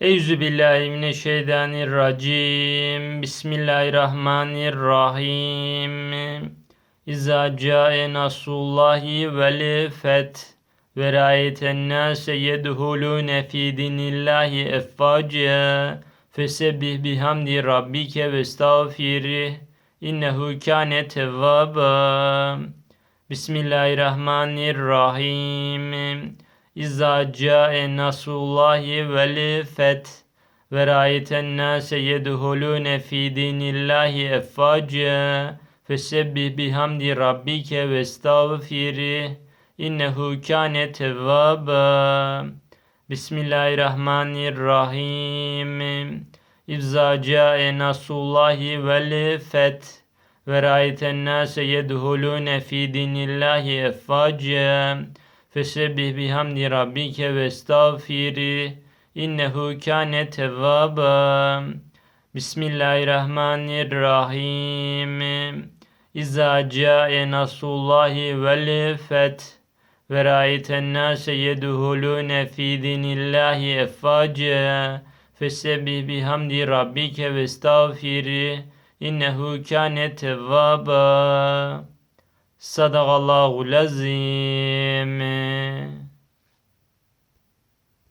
Eyüzü billahi mineşşeytanirracim. Bismillahirrahmanirrahim. İza ca'e nasrullahi vel feth ve ra'ayeten nase yedhulune fi dinillahi effaca fesebbih bihamdi rabbike ve estağfirih innehu kâne tevvâba. Bismillahirrahmanirrahim. İza ca'e nasrullahi vel feth ve ra'ayeten nase yedhulune fi dinillahi effaca fesebbih bihamdi rabbike ve estağfirih innehu kâne tevvâba. Bismillahirrahmanirrahim. İza ca'e nasrullahi vel feth ve ra'ayeten nase yedhulune fi dinillahi effaca fesebbih bihamdi rabbike ve estağfirih innehu kâne tevvâba. Bismillahirrahmanirrahim. İza ca'e nasrullahi vel feth ve ra'ayeten nase yedhulune fi dinillahi effaca fesebbih bihamdi rabbike ve estağfirih innehu kâne tevvâba. Sadakallahu lazim.